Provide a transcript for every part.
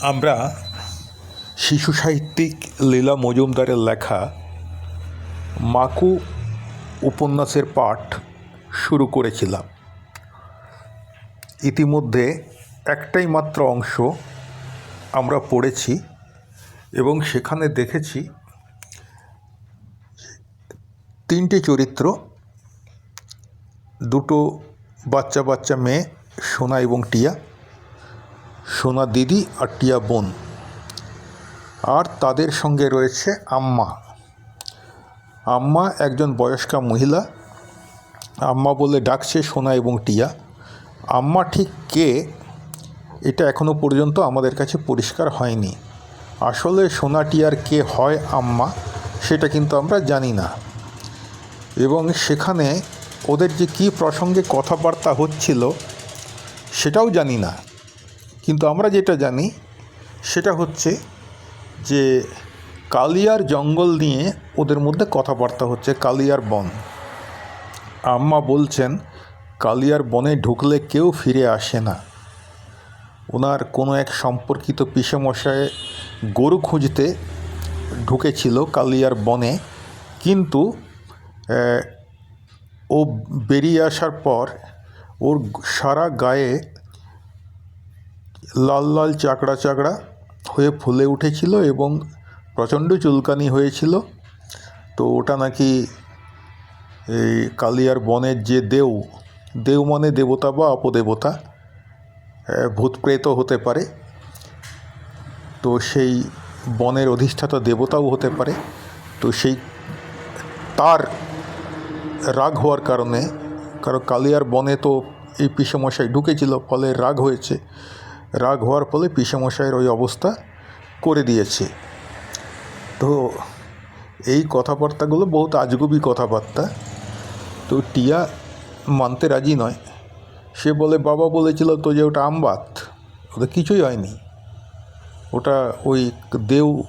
আমরা শিশু সাহিত্যিক লীলা মজুমদারের লেখা মাকু উপন্যাসের পাঠ শুরু করেছিলাম। ইতিমধ্যে একটাই মাত্র অংশ আমরা পড়েছি এবং সেখানে দেখেছি তিনটে চরিত্র, দুটো বাচ্চা বাচ্চা মেয়ে, সোনা এবং টিয়া। সোনা দিদি আর টিয়া বোন। আর তাদের সঙ্গে রয়েছে আম্মা। আম্মা একজন বয়স্কা মহিলা। আম্মা বলে ডাকছে সোনা এবং টিয়া। আম্মা ঠিক কে, এটা এখনও পর্যন্ত আমাদের কাছে পরিষ্কার হয়নি। আসলে সোনা টিয়ার কে হয় আম্মা, সেটা কিন্তু আমরা জানি না। এবং সেখানে ওদের যে কী প্রসঙ্গে কথাবার্তা হচ্ছিল, সেটাও জানি না। কিন্তু আমরা যেটা জানি, সেটা হচ্ছে যে কালিয়ার জঙ্গল নিয়ে ওদের মধ্যে কথাবার্তা হচ্ছে, কালিয়ার বন। আম্মা বলছেন, কালিয়ার বনে ঢুকলে কেউ ফিরে আসে না। ওনার কোনো এক সম্পর্কিত পিসেমশায় গরু খুঁজতে ঢুকেছিল কালিয়ার বনে, কিন্তু ও বেরিয়ে আসার পর ওর সারা গায়ে লাল লাল চাকড়া চাকড়া হয়ে ফুলে উঠেছিল এবং প্রচণ্ড চুলকানি হয়েছিল। তো ওটা নাকি এই কালিয়ার বনের যে দেও দেও মানে দেবতা বা অপদেবতা আহ, ভূত প্রেত হতে পারে। তো সেই বনের অধিষ্ঠাতা দেবতাও হতে পারে। তো সেই তার রাগ হওয়ার কারণে কারণ কালিয়ার বনে তো এই পিসেমশাই ঢুকেছিল ফলে রাগ হয়েছে। রাগ হওয়ার ফলে পিসেমশাইয়ের ওই অবস্থা করে দিয়েছে। তো এই কথাবার্তাগুলো বহুত আজগুবি কথাবার্তা। তো টিয়া মানতে রাজি নয়। সে বলে, বাবা বলেছিল তো যে ওটা আমবাত ওটা কিছুই হয়নি। ওটা ওই দেও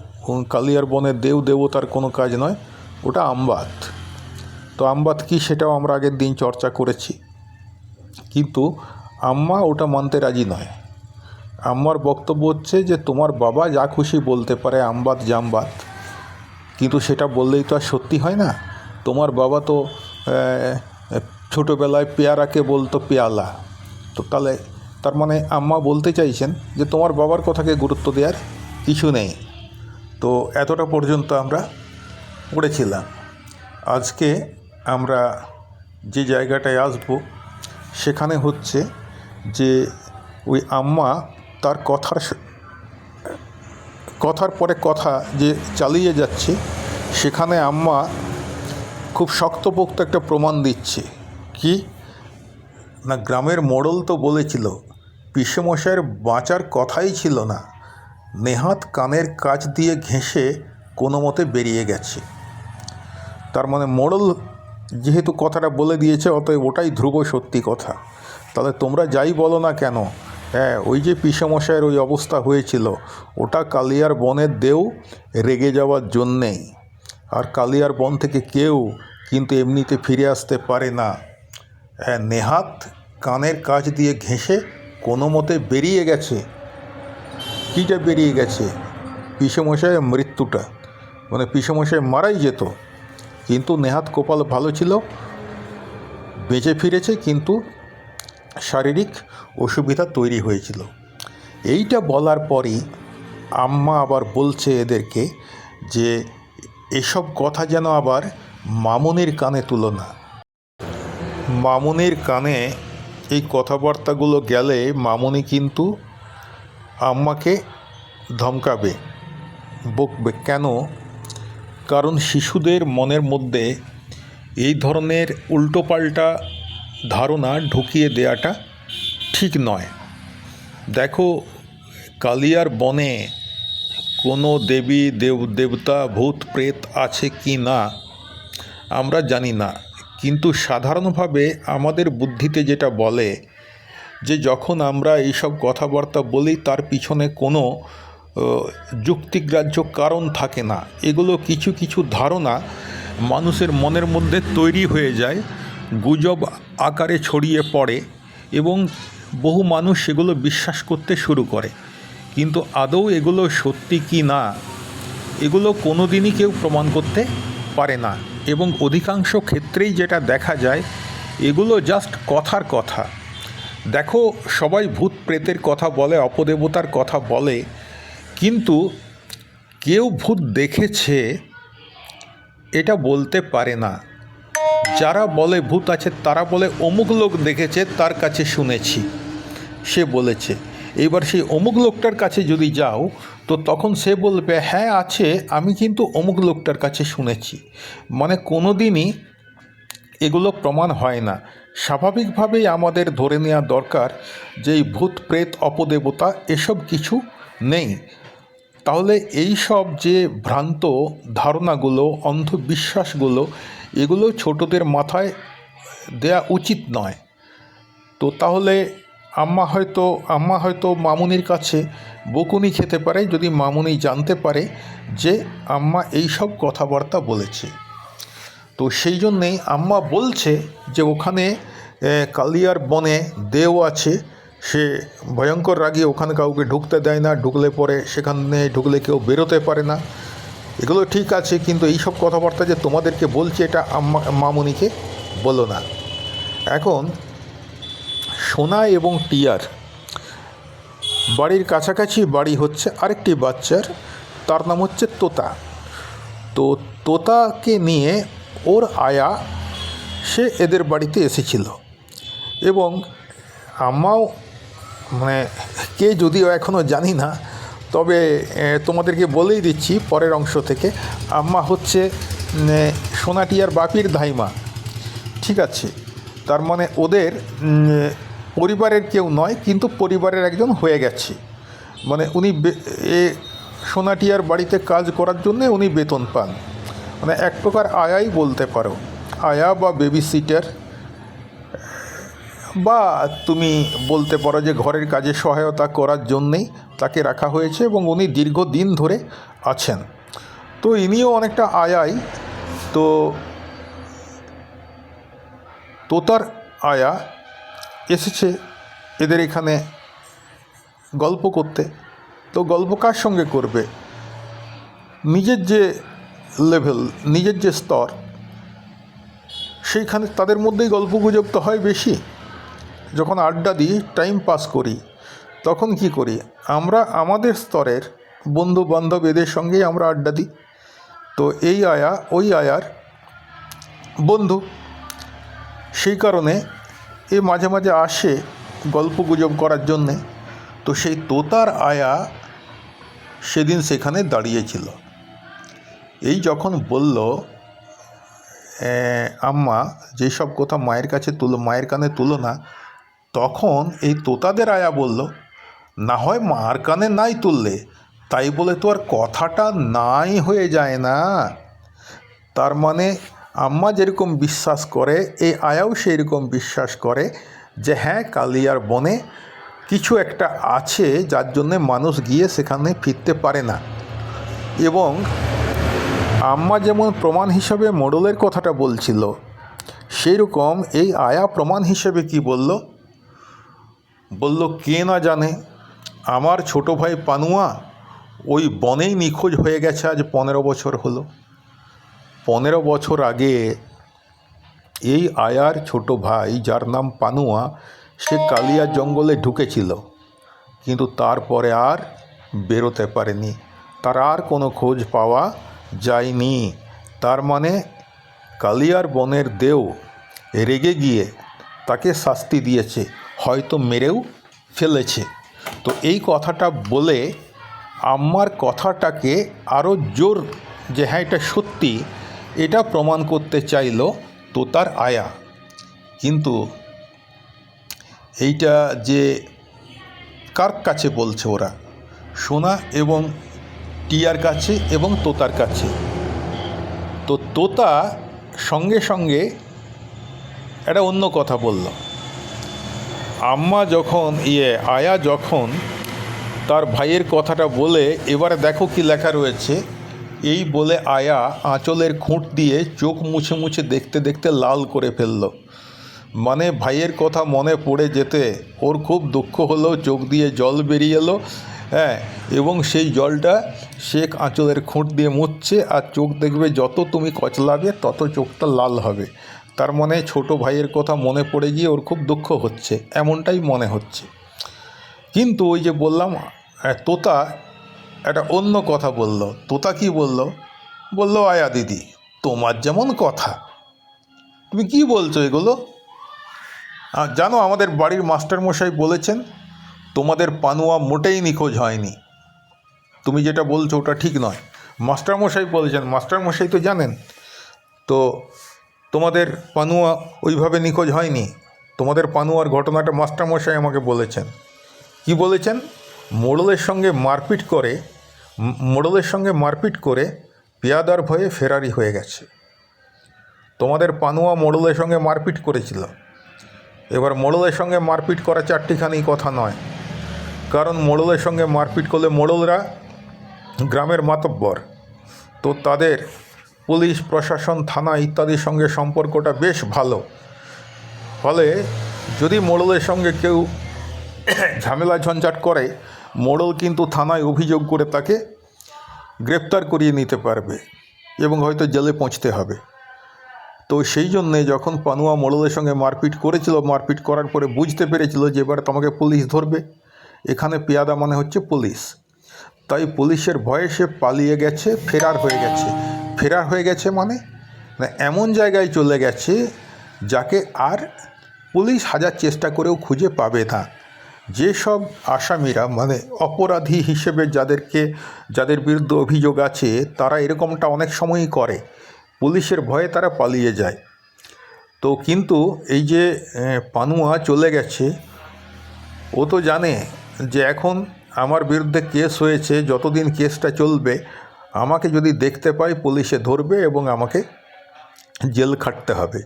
কালিয়ার বনের দেও দেবতার কোনো কাজ নয়। ওটা আমবাত তো আমবাত কি সেটাও আমরা আগের দিন চর্চা করেছি। কিন্তু আম্মা ওটা মানতে রাজি নয়। আম্মার বক্তব্য হচ্ছে যে তোমার বাবা যা খুশি বলতে পারে আমবাত জামবাত কিন্তু সেটা বললেই তো আর সত্যি হয় না। তোমার বাবা তো ছোটোবেলায় পেয়ারাকে বলতো পেয়ালা। তো তাহলে তার মানে আম্মা বলতে চাইছেন যে তোমার বাবার কথাকে গুরুত্ব দেওয়ার কিছু নেই। তো এতটা পর্যন্ত আমরা পড়েছিলাম। আজকে আমরা যে জায়গাটায় আসব, সেখানে হচ্ছে যে ওই আম্মা তার কথার কথার পরে কথা যে চালিয়ে যাচ্ছে, সেখানে আম্মা খুব শক্তপোক্ত একটা প্রমাণ দিচ্ছে। কি? না, গ্রামের মোড়ল তো বলেছিল, পিসেমশাইয়ের বাঁচার কথাই ছিল না। নেহাত কানের কাজ দিয়ে ঘেঁষে কোনো মতে বেরিয়ে গেছে। তার মানে মোড়ল যেহেতু কথাটা বলে দিয়েছে, অতএব ওটাই ধ্রুব সত্যি কথা। তাহলে তোমরা যাই বলো না কেন হ্যাঁ ওই যে পিসেমশাইয়ের ওই অবস্থা হয়েছিল, ওটা কালিয়ার বনের দেও রেগে যাওয়ার জন্যেই। আর কালিয়ার বন থেকে কেউ কিন্তু এমনিতে ফিরে আসতে পারে না। হ্যাঁ নেহাত কানের কাজ দিয়ে ঘেঁষে কোনো মতে বেরিয়ে গেছে। কীটা বেরিয়ে গেছে? পিসেমশাইয়ের মৃত্যুটা। মানে পিসেমশাই মারাই যেত। কিন্তু নেহাত কপাল ভালো ছিল, বেঁচে ফিরেছে, কিন্তু শারীরিক অসুবিধা তৈরি হয়েছিল। এইটা বলার পরই আম্মা আবার বলছে এদেরকে যে, এসব কথা যেন আবার মামুনির কানে তুলো না। মামুনির কানে এই কথাবার্তাগুলো গেলে মামুনি কিন্তু আম্মাকে ধমকাবে, বকবে। কেন? কারণ শিশুদের মনের মধ্যে এই ধরনের উল্টোপাল্টা ধারণা ঢুকিয়ে দেওয়াটা ঠিক নয়। দেখো, কালিয়ার বনে কোনো দেবী, দেব, দেবতা, ভূত, প্রেত আছে কি না, আমরা জানি না। কিন্তু সাধারণভাবে আমাদের বুদ্ধিতে যেটা বলে, যে যখন আমরা এইসব কথাবার্তা বলি, তার পিছনে কোনো যুক্তিগ্রাহ্য কারণ থাকে না। এগুলো কিছু কিছু ধারণা মানুষের মনের মধ্যে তৈরি হয়ে যায়। গুজব আকারে ছড়িয়ে পড়ে এবং বহু মানুষ সেগুলো বিশ্বাস করতে শুরু করে। কিন্তু আদৌ এগুলো সত্যি কি না, এগুলো কোনো দিনই কেউ প্রমাণ করতে পারে না। এবং অধিকাংশ ক্ষেত্রেই যেটা দেখা যায়, এগুলো জাস্ট কথার কথা। দেখো, সবাই ভূত প্রেতের কথা বলে, অপদেবতার কথা বলে, কিন্তু কেউ ভূত দেখেছে, এটা বলতে পারে না। যারা বলে ভূত আছে, তারা বলে অমুক লোক দেখেছে, তার কাছে শুনেছি। সে বলেছে, এবার সেই অমুক লোকটার কাছে যদি যাও, তো তখন সে বলবে হ্যাঁ আছে, আমি কিন্তু অমুক লোকটার কাছে শুনেছি। মানে কোনো দিনই এগুলো প্রমাণ হয় না। স্বাভাবিকভাবেই আমাদের ধরে নেওয়া দরকার যে এই ভূত, প্রেত, অপদেবতা, এসব কিছু নেই। তাহলে এই সব যে ভ্রান্ত ধারণাগুলো, অন্ধবিশ্বাসগুলো এগুলো ছোটদের মাথায় দেয়া উচিত নয়। তো তাহলে আম্মা হয়তো আম্মা হয়তো মামুনির কাছে বকুনি খেতে পারে, যদি মামুনি জানতে পারে যে আম্মা এই সব কথাবার্তা বলেছে। তো সেই জন্যেই আম্মা বলছে যে ওখানে কালিয়ার বনে দেও আছে। সে ভয়ঙ্কর রাগী ওখানে কাউকে ঢুকতে দেয় না, ঢুকলে পরে সেখানে ঢুকলে কেউ বেরোতে পারে না। এগুলো ঠিক আছে, কিন্তু এই সব কথাবার্তা যে তোমাদেরকে বলছে এটা মামুনিকে বলো না। এখন সোনা এবং টিয়ার বাড়ির কাছাকাছি বাড়ি হচ্ছে আরেকটি বাচ্চার, তার নাম হচ্ছে তোতা। তো তোতাকে নিয়ে ওর আয়া, সে এদের বাড়িতে এসেছিল। এবং আম্মাও মানে কে যদিও এখনও জানি না তবে তোমাদেরকে বলেই দিচ্ছি পরের অংশ থেকে, আম্মা হচ্ছে সোনাটিয়ার বাপির ধাইমা ঠিক আছে, তার মানে ওদের পরিবারের কেউ নয়, কিন্তু পরিবারের একজন হয়ে গেছে। মানে উনি এ, সোনাটিয়ার বাড়িতে কাজ করার জন্য উনি বেতন পান। মানে এক প্রকার আয়াই বলতে পারো। আয়া বা বেবি সিটার বা তুমি বলতে পারো যে ঘরের কাজে সহায়তা করার জন্যেই তাকে রাখা হয়েছে এবং উনি দীর্ঘদিন ধরে আছেন। তো ইনিও অনেকটা আয়াই। তো তোতার আয়া এসেছে এদের এখানে গল্প করতে। তো গল্প কার সঙ্গে করবে? নিজের যে লেভেল নিজের যে স্তর, সেইখানে তাদের মধ্যেই গল্প গুজব তো হয় বেশি। যখন আড্ডা দিই টাইম পাস করি তখন কি করি? আমরা আমাদের স্তরের বন্ধু বান্ধব এদের সঙ্গেই আমরা আড্ডা দিই। তো এই আয়া ওই আয়ার বন্ধু সেই কারণে এ মাঝে মাঝে আসে গল্প গুজব করার জন্যে। তো সেই তোতার আয়া সেদিন সেখানে দাঁড়িয়েছিল। এই যখন বলল "এ, আম্মা যেসব কথা মায়ের কাছে তুলো মায়ের কানে তুলো না তখন এই তোতাদের আয়া বলল, না হয় মার কানে নাই তুললে, তাই বলে তো আর কথাটা নাই হয়ে যায় না। তার মানে আম্মা যেরকম বিশ্বাস করে, এই আয়াও সেই রকম বিশ্বাস করে যে হ্যাঁ কালিয়ার বনে কিছু একটা আছে যার জন্যে মানুষ গিয়ে সেখানে ফিরতে পারে না। এবং আম্মা যেমন প্রমাণ হিসাবে মোড়লের কথাটা বলছিল সেই রকম এই আয়া প্রমাণ হিসেবে কি বলল বলল, কে না জানে? আমার ছোট ভাই পানুয়া ওই বনেই নিখোঁজ হয়ে গেছে আজ পনেরো বছর হলো। পনেরো বছর আগে এই আয়ার ছোট ভাই, যার নাম পানুয়া, সে কালিয়া জঙ্গলে ঢুকেছিল। কিন্তু তারপরে আর বেরোতে পারেনি। তার আর কোনো খোঁজ পাওয়া যায়নি। তার মানে কালিয়ার বনের দেও রেগে গিয়ে তাকে শাস্তি দিয়েছে। হয়তো মেরেও ফেলেছে। তো এই কথাটা বলে আমার কথাটাকে আরও জোর যে হ্যাঁ এটা সত্যি, এটা প্রমাণ করতে চাইল তো তার আয়া। কিন্তু এইটা যে কার কাছে বলছে ওরা? সোনা এবং টিয়ার কাছে এবং তোতার কাছে। তো তোতা সঙ্গে সঙ্গে একটা অন্য কথা বলল। আম্মা যখন ইয়ে আয়া যখন তার ভাইয়ের কথাটা বলে, এবারে দেখো কি লেখা রয়েছে, এই বলে আয়া আঁচলের খুঁট দিয়ে চোখ মুছে মুছে দেখতে দেখতে লাল করে ফেলল। মানে ভাইয়ের কথা মনে পড়ে যেতে ওর খুব দুঃখ হলো, চোখ দিয়ে জল বেরিয়ে এলো হ্যাঁ এবং সেই জলটা শেখ আঁচলের খুঁট দিয়ে মুছছে, আর চোখ দেখবে যত তুমি কচলাবে, তত চোখটা লাল হবে। তার মনে ছোট ভাইয়ের কথা মনে পড়ে গিয়ে ওর খুব দুঃখ হচ্ছে, এমনটাই মনে হচ্ছে। কিন্তু ওই যে বললাম তোতা একটা অন্য কথা বলল। তোতা কি বলল? বলল, আয়া দিদি, তোমার যেমন কথা। তুমি কি বলছো এগুলো? জানো, আমাদের বাড়ির মাস্টারমশাই বলেছেন, তোমাদের পানুয়া মোটেই নিখোঁজ হয়নি। তুমি যেটা বলছো ওটা ঠিক নয়। মাস্টারমশাই বলেছেন, মাস্টারমশাই তো জানেন। তো তোমাদের পানুয়া ওইভাবে নিখোঁজ হয়নি। তোমাদের পানুয়ার ঘটনাটা মাস্টারমশাই আমাকে বলেছেন। কি বলেছেন? মোড়লের সঙ্গে মারপিট করে, মোড়লের সঙ্গে মারপিট করে পেয়াদার ভয়ে ফেরারি হয়ে গেছে। তোমাদের পানুয়া মোড়লের সঙ্গে মারপিট করেছিল। এবার মোড়লের সঙ্গে মারপিট করা চারটিখানি কথা নয়। কারণ মোড়লের সঙ্গে মারপিট করলে মোড়লরা গ্রামের মাতব্বর। তো তাদের পুলিশ, প্রশাসন, থানা ইত্যাদির সঙ্গে সম্পর্কটা বেশ ভালো। ফলে যদি মোড়লের সঙ্গে কেউ ঝামেলা ঝঞ্ঝাট করে, মোড়ল কিন্তু থানায় অভিযোগ করে তাকে গ্রেপ্তার করিয়ে নিতে পারবে এবং হয়তো জেলে পৌঁছতে হবে। তো সেই জন্যে যখন পানুয়া মোড়লের সঙ্গে মারপিট করেছিল, মারপিট করার পরে বুঝতে পেরেছিল যে এবার তোমাকে পুলিশ ধরবে। এখানে পেয়াদা মানে হচ্ছে পুলিশ। তাই পুলিশের ভয়ে সে পালিয়ে গেছে, ফেরার হয়ে গেছে। ফেরার হয়ে গেছে মানে? না, এমন জায়গায় চলে গেছে যাকে আর পুলিশ হাজার চেষ্টা করেও খুঁজে পাবে না। যেসব আসামিরা মানে অপরাধী হিসেবে যাদেরকে, যাদের বিরুদ্ধে অভিযোগ আছে, তারা এরকমটা অনেক সময়ই করে। পুলিশের ভয়ে তারা পালিয়ে যায়। তো কিন্তু এই যে পানুয়া চলে গেছে, ও তো জানে যে এখন আমার বিরুদ্ধে কেস হয়েছে, যতদিন কেসটা চলবে আমাকে যদি দেখতে পায়, পুলিশে ধরবে এবং আমাকে জেল খাটতে হবে।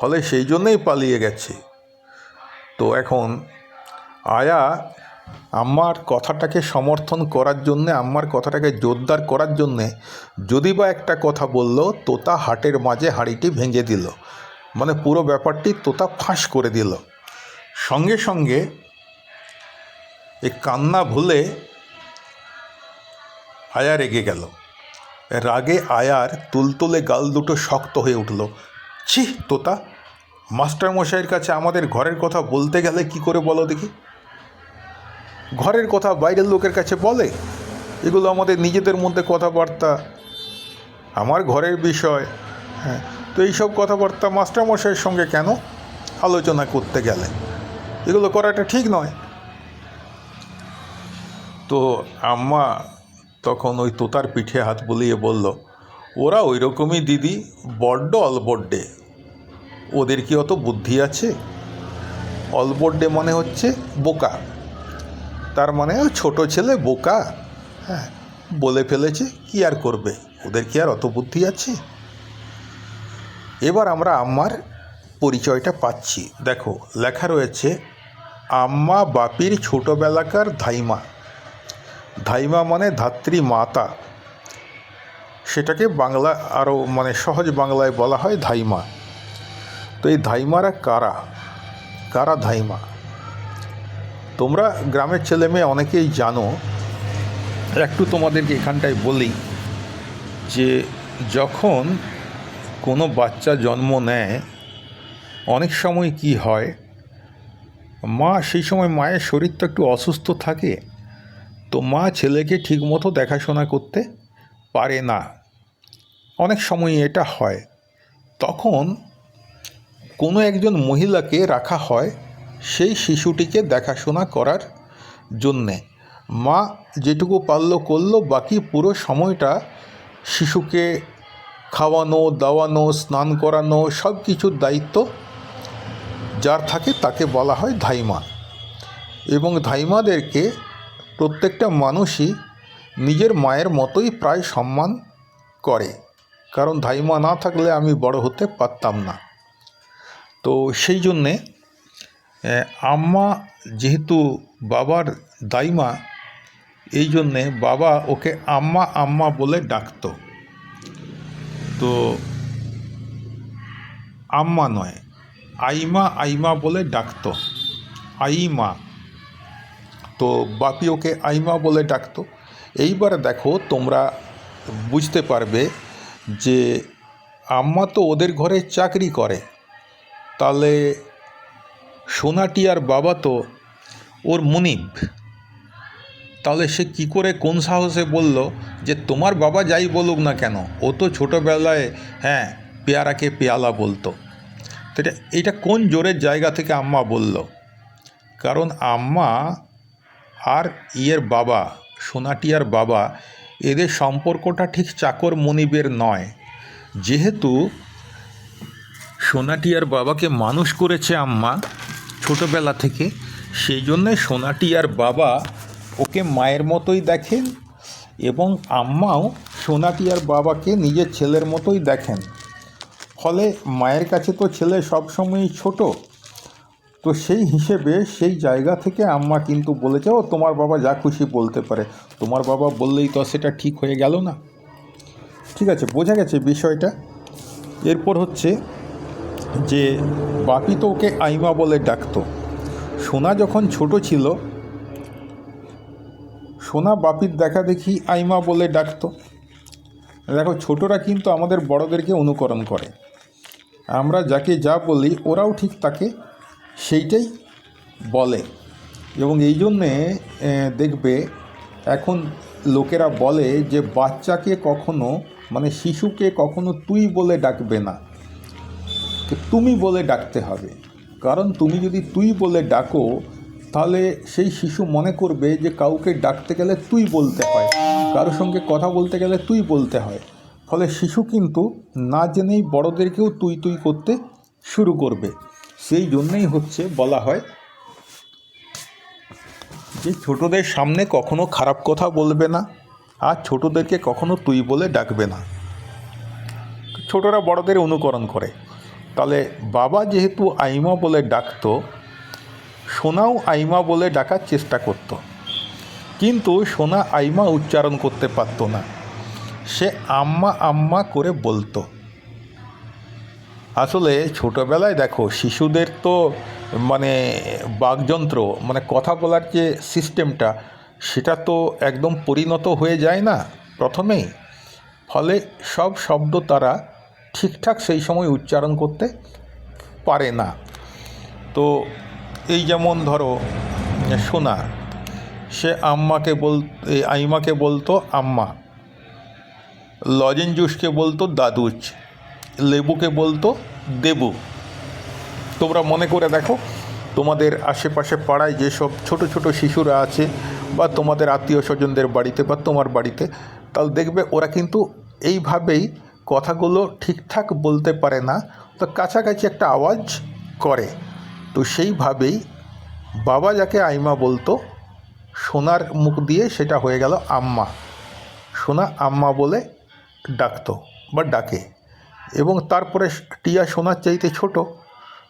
ফলে সেই জন্যই পালিয়ে গেছে। তো এখন আয়া, আমার কথাটাকে সমর্থন করার জন্যে, আমার কথাটাকে জোরদার করার জন্যে যদি বা একটা কথা বলল, তোতা হাটের মাঝে হাঁড়িটি ভেঙে দিল। মানে পুরো ব্যাপারটি তোতা ফাঁস করে দিল। সঙ্গে সঙ্গে এই কান্না ভুলে আয়া রেগে গেল। রাগে আয়ার তুলতুলে গাল দুটো শক্ত হয়ে উঠল। ছি, তোতা, মাস্টারমশাইয়ের কাছে আমাদের ঘরের কথা বলতে গেলে কি করে বলো দেখি? ঘরের কথা বাইরের লোকের কাছে বলে? এগুলো আমাদের নিজেদের মধ্যে কথাবার্তা। আমার ঘরের বিষয়। হ্যাঁ তো এইসব কথাবার্তা মাস্টারমশাইয়ের সঙ্গে কেন আলোচনা করতে গেলে? এগুলো করাটা ঠিক নয়। তো আম্মা তখন ওই তোতার পিঠে হাত বুলিয়ে বলল, ওরা ওই রকমই দিদি, বড্ড অলবড্ডে। ওদের কি অত বুদ্ধি আছে? অলবড্ডে মানে হচ্ছে বোকা। তার মানে ছোটো ছেলে বোকা। হ্যাঁ বলে ফেলেছে, কি আর করবে? ওদের কি আর অত বুদ্ধি আছে? এবার আমরা আম্মার পরিচয়টা পাচ্ছি। দেখো, লেখা রয়েছে, আম্মা বাপির ছোটোবেলাকার ধাইমা। ধাইমা মানে ধাত্রী মাতা। সেটাকে বাংলা আরও মানে সহজ বাংলায় বলা হয় ধাইমা। তো এই ধাইমারা কারা? কারা ধাইমা? তোমরা গ্রামের ছেলে মেয়ে অনেকেই জানো একটু তোমাদেরকে এখানটায় বলি যে যখন কোনো বাচ্চা জন্ম নেয়, অনেক সময় কি হয়, মা সেই সময় মায়ের শরীর তো একটু অসুস্থ থাকে। তো মা ছেলেকে ঠিকমতো দেখাশোনা করতে পারে না। অনেক সময় এটা হয়। তখন কোনো একজন মহিলাকে রাখা হয় সেই শিশুটিকে দেখাশোনা করার জন্যে। মা যেটুকু পারল করল, বাকি পুরো সময়টা শিশুকে খাওয়ানো, দাওয়ানো, স্নান করানো সব কিছুর দায়িত্ব যার থাকে তাকে বলা হয় ধাইমা। এবং ধাইমাদেরকে প্রত্যেকটা মানুষই নিজের মায়ের মতোই প্রায় সম্মান করে। কারণ ধাইমা না থাকলে আমি বড় হতে পারতাম না। তো সেই জন্যে আম্মা যেহেতু বাবার দাইমা, এই জন্যে বাবা ওকে আম্মা আম্মা বলে ডাকতো। তো আম্মা নয়, আইমা আইমা বলে ডাকতো। আইমা। তো বাপি ওকে আইমা বলে ডাকতো। এইবার দেখো তোমরা বুঝতে পারবে যে আম্মা তো ওদের ঘরে চাকরি করে। তাহলে সোনাটিয়ার বাবা তো ওর মুনিব। তাহলে সে কি করে কোন সাহসে বলল যে তোমার বাবা যাই বলুক না কেন, ও তো ছোটোবেলায় হ্যাঁ পেয়ারাকে পেয়ালা বলতো। তো এটা এটা কোন জোরের জায়গা থেকে আম্মা বলল? কারণ আম্মা আর ইয়ের বাবা, সোনাটিয়ার বাবা, এদের সম্পর্কটা ঠিক চাকর মনিবের নয়। যেহেতু সোনাটিয়ার বাবাকে মানুষ করেছে আম্মা ছোটোবেলা থেকে, সেই জন্যে সোনাটিয়ার বাবা ওকে মায়ের মতোই দেখেন এবং আম্মাও সোনাটিয়ার বাবাকে নিজের ছেলের মতোই দেখেন। ফলে মায়ের কাছে তো ছেলে সবসময়ই ছোট। তো সেই হিসেবে সেই জায়গা থেকে আম্মা কিন্তু বলেছে, ও, তোমার বাবা যা খুশি বলতে পারে। তোমার বাবা বললেই তো সেটা ঠিক হয়ে গেল না। ঠিক আছে, বোঝা গেছে বিষয়টা। এরপর হচ্ছে যে, বাপি তো ওকে আইমা বলে ডাকতো। সোনা যখন ছোট ছিল, সোনা বাপির দেখা দেখি আইমা বলে ডাকতো। দেখো, ছোটরা কিন্তু আমাদের বড়দেরকে অনুকরণ করে। আমরা যাকে যা বলি, ওরাও ঠিক তাকে সেইটাই বলে। এবং এই জন্যে দেখবে এখন লোকেরা বলে যে, বাচ্চাকে কখনো মানে শিশুকে কখনো তুই বলে ডাকবে না। তুমি বলে ডাকতে হবে। কারণ তুমি যদি তুই বলে ডাকো, তাহলে সেই শিশু মনে করবে যে, কাউকে ডাকতে গেলে তুই বলতে হয়। কারোর সঙ্গে কথা বলতে গেলে তুই বলতে হয়। ফলে শিশু কিন্তু না জেনেই বড়দেরকেও তুই তুই করতে শুরু করবে। সেই জন্যই হচ্ছে বলা হয় যে ছোটদের সামনে কখনো খারাপ কথা বলবে না, আর ছোটদেরকে কখনো তুই বলে ডাকবে না। ছোটরা বড়দের অনুকরণ করে। তাহলে বাবা যেহেতু আইমা বলে ডাকতো, সোনাও আইমা বলে ডাকার চেষ্টা করত। কিন্তু সোনা আইমা উচ্চারণ করতে পারত না। সে আম্মা আম্মা করে বলতো। আসলে ছোটোবেলায় দেখো, শিশুদের তো মানে বাকযন্ত্র মানে কথা বলার যে সিস্টেমটা, সেটা তো একদম পরিণত হয়ে যায় না প্রথমেই। ফলে সব শব্দ তারা ঠিকঠাক সেই সময় উচ্চারণ করতে পারে না। তো এই যেমন ধরো, সোনা, সে আম্মাকে বল আইমাকে বলতো আম্মা লজেন জুসকে বলতো দাদুচ লেবুকে বলতো দেবু। তোমরা মনে করে দেখো, তোমাদের আশেপাশে পাড়ায় যেসব ছোট ছোট শিশুরা আছে বা তোমাদের আত্মীয় স্বজনদের বাড়িতে বা তোমার বাড়িতে, তাহলে দেখবে ওরা কিন্তু এইভাবেই কথাগুলো ঠিকঠাক বলতে পারে না, তো কাছাকাছি একটা আওয়াজ করে। তো সেইভাবেই বাবা যাকে আইমা বলতো, সোনার মুখ দিয়ে সেটা হয়ে গেল আম্মা। সোনা আম্মা বলে ডাকতো বা ডাকে। এবং তারপরে টিয়া সোনার চাইতে ছোট।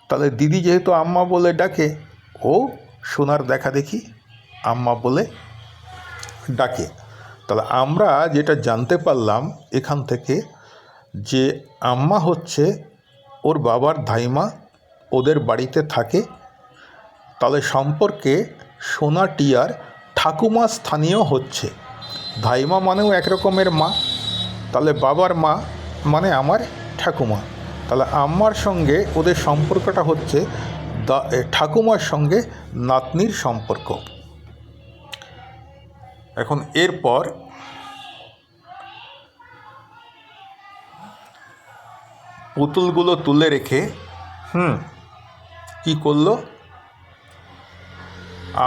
তাহলে দিদি যেহেতু আম্মা বলে ডাকে, ও সোনার দেখা দেখি আম্মা বলে ডাকে। তাহলে আমরা যেটা জানতে পারলাম এখান থেকে যে আম্মা হচ্ছে ওর বাবার ধাইমা, ওদের বাড়িতে থাকে। তাহলে সম্পর্কে সোনা টিয়ার ঠাকুমা স্থানীয় হচ্ছে। ধাইমা মানেও এক রকমের মা। তাহলে বাবার মা মানে আমার ঠাকুমা, তাহলে আম্মার সঙ্গে ওদের সম্পর্কটা হচ্ছে ঠাকুমার সঙ্গে নাতনির সম্পর্ক। এখন এরপর পুতুলগুলো তুলে রেখে, হুম, কি করল?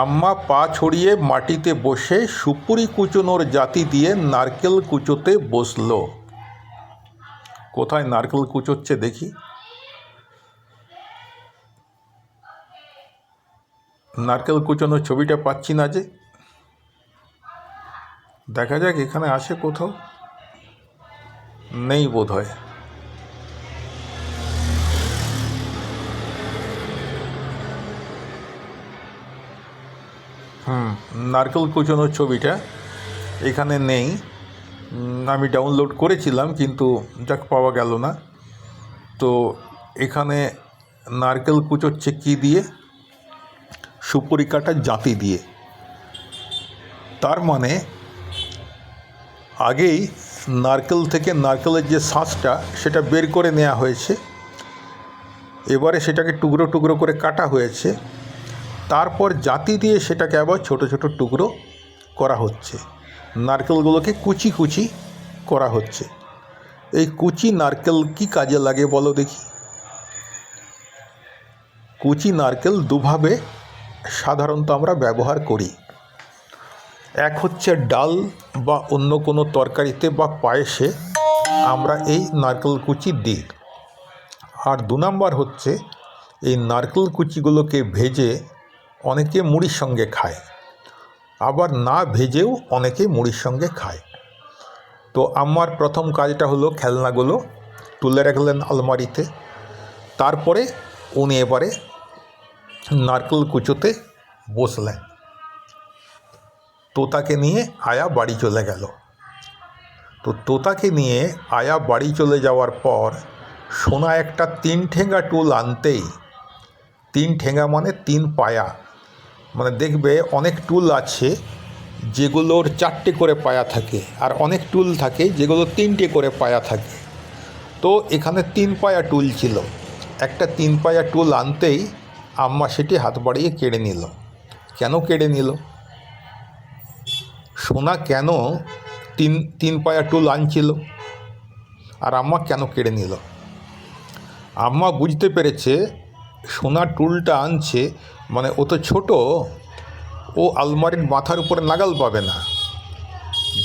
আম্মা পা ছড়িয়ে মাটিতে বসে সুপুরি কুচোনোর জাতি দিয়ে নারকেল কুচোতে বসল। কোথায় নারকেল কুচোচ্ছে দেখি। নারকেল কুচোনোর ছবিটা পাচ্ছি না যে। দেখা যাক এখানে আসে কোথাও। নেই বোধ হয় হুম, নারকেল কুচোনোর ছবিটা এখানে নেই। আমি ডাউনলোড করেছিলাম, কিন্তু যাক, পাওয়া গেল না। তো এখানে নারকেল কুচোচ্ছে কী দিয়ে সুপুরি কাটা জাতি দিয়ে। তার মানে আগেই নারকেল থেকে নারকেলের যে শাঁসটা, সেটা বের করে নেওয়া হয়েছে। এবারে সেটাকে টুকরো টুকরো করে কাটা হয়েছে। তারপর জাতি দিয়ে সেটাকে আবার ছোট ছোট টুকরো করা হচ্ছে। নারকেলগুলোকে কুচি কুচি করা হচ্ছে। এই কুচি নারকেল কি কাজে লাগে বলো দেখি? কুচি নারকেল দুভাবে সাধারণত আমরা ব্যবহার করি। এক হচ্ছে ডাল বা অন্য কোনো তরকারিতে বা পায়েসে আমরা এই নারকেল কুচি দিই। আর দু নম্বর হচ্ছে এই নারকেল কুচিগুলোকে ভেজে অনেকে মুড়ির সঙ্গে খায়। আবার না ভেজেও অনেকে মুড়ির সঙ্গে খায়। তো আমার প্রথম কাজটা হলো খেলনাগুলো তুলে রাখলেন আলমারিতে। তারপরে উনি এবারে নারকেল কুচোতে বসলেন। তোতাকে নিয়ে আয়া বাড়ি চলে গেল। তো তোতাকে নিয়ে আয়া বাড়ি চলে যাওয়ার পর সোনা একটা তিন ঠেঙ্গা টুল আনতেই, তিন ঠেঙ্গা মানে তিন পায়া মানে দেখবে অনেক টুল আছে যেগুলোর চারটে করে পায়া থাকে আর অনেক টুল থাকে যেগুলো তিনটে করে পায়া থাকে। তো এখানে তিন পায়া টুল ছিল। একটা তিন পায়া টুল আনতেই আম্মা সেটি হাত বাড়িয়ে কেড়ে নিল। কেন কেড়ে নিল? সোনা কেন তিন তিন পায়া টুল আনছিল? আর আম্মা কেন কেড়ে নিল? আম্মা বুঝতে পেরেছে সোনা টুলটা আনছে মানে ও তো ছোট, ও আলমারির মাথার উপরে নাগাল পাবে না।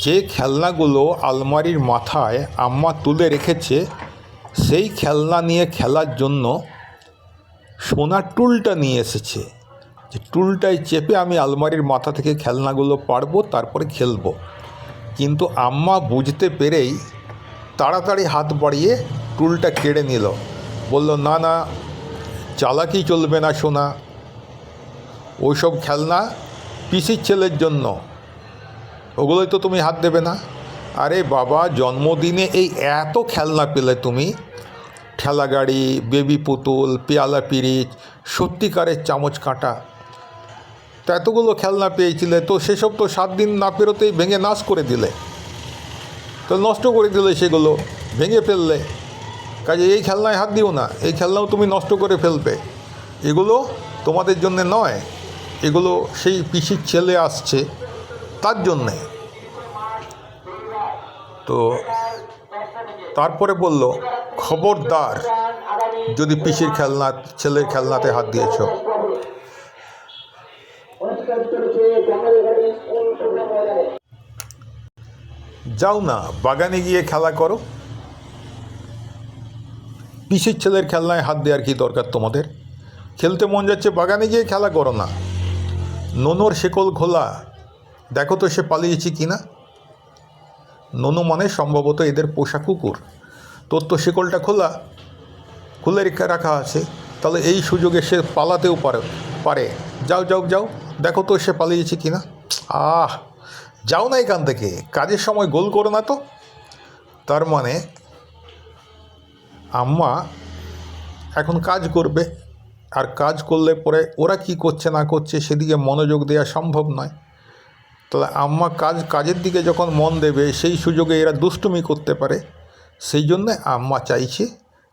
যে খেলনাগুলো আলমারির মাথায় আম্মা তুলে রেখেছে, সেই খেলনা নিয়ে খেলার জন্য সোনার টুলটা নিয়ে এসেছে। যে টুলটায় চেপে আমি আলমারির মাথা থেকে খেলনাগুলো পারব তারপরে খেলব। কিন্তু আম্মা বুঝতে পেরেই তাড়াতাড়ি হাত বাড়িয়ে টুলটা কেড়ে নিল। বলল, না না, চালাকি চলবে না সোনা ওইসব খেলনা পিসির ছেলের জন্য। ওগুলোই তো তুমি হাত দেবে না। আরে বাবা, জন্মদিনে এই এত খেলনা পেলে তুমি। ঠেলা গাড়ি, বেবি পুতুল, পেয়ালা পিরিচ, সত্যিকারের চামচ কাঁটা। তো এতগুলো খেলনা পেয়েছিলে, তো সেসব তো সাত দিন না পেরোতেই ভেঙে নাশ করে দিলে। তো নষ্ট করে দিলে সেগুলো, ভেঙে ফেললে। কাজে এই খেলনায় হাত দিও না, এই খেলনাও তুমি নষ্ট করে ফেলবে। এগুলো তোমাদের জন্যে নয় এগুলো সেই পিসির ছেলে আসছে তার জন্যে। তো তারপরে বলল, খবরদার, যদি পিসির খেলনা, ছেলের খেলনাতে হাত দিয়েছ। যাও না, বাগানে গিয়ে খেলা করো। পিসির ছেলের খেলনায় হাত দেওয়ার কি দরকার তোমাদের? খেলতে মন যাচ্ছে, বাগানে গিয়ে খেলা করো না। নোনোর শেকল খোলা দেখো তো সে পালিয়েছে কি না ননু মানে সম্ভবত এদের পোষা কুকুর। তোর তো শেকলটা খোলা। খুলে রেখে রাখা আছে। তাহলে এই সুযোগে সে পালাতেও পারে পারে। যাও যাও যাও। দেখো তো সে পালিয়েছে কি না আহ! যাও না এখান থেকে। কাজের সময় গোল করো না তো। তার মানে আম্মা এখন কাজ করবে। আর কাজ করলে পরে ওরা কি করছে না করছে সেদিকে মনোযোগ দেওয়া সম্ভব নয়। তাহলে আম্মা কাজ কাজের দিকে যখন মন দেবে সেই সুযোগে এরা দুষ্টুমি করতে পারে। সেই জন্যে আম্মা চাইছে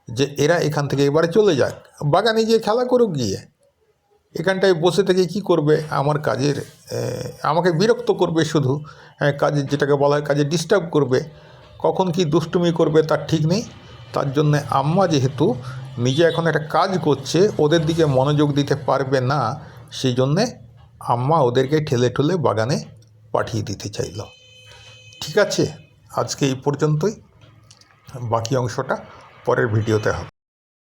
যে এরা এখান থেকে এবারে চলে যাক বাগানে গিয়ে খেলা করুক গিয়ে। এখানটায় বসে থেকে কি করবে? আমার কাজের আমাকে বিরক্ত করবে শুধু। হ্যাঁ, কাজের যেটাকে বলা হয় কাজে ডিস্টার্ব করবে। কখন কি দুষ্টুমি করবে তার ঠিক নেই। তার জন্যে আম্মা যেহেতু নিজে এখন একটা কাজ করছে, ওদের দিকে মনোযোগ দিতে পারবে না, সেই জন্যে আম্মা ওদেরকে ঠেলে ঠেলে বাগানে পাঠিয়ে দিতে চাইল। ঠিক আছে, আজকে এই পর্যন্তই। বাকি অংশটা পরের ভিডিওতে হবে।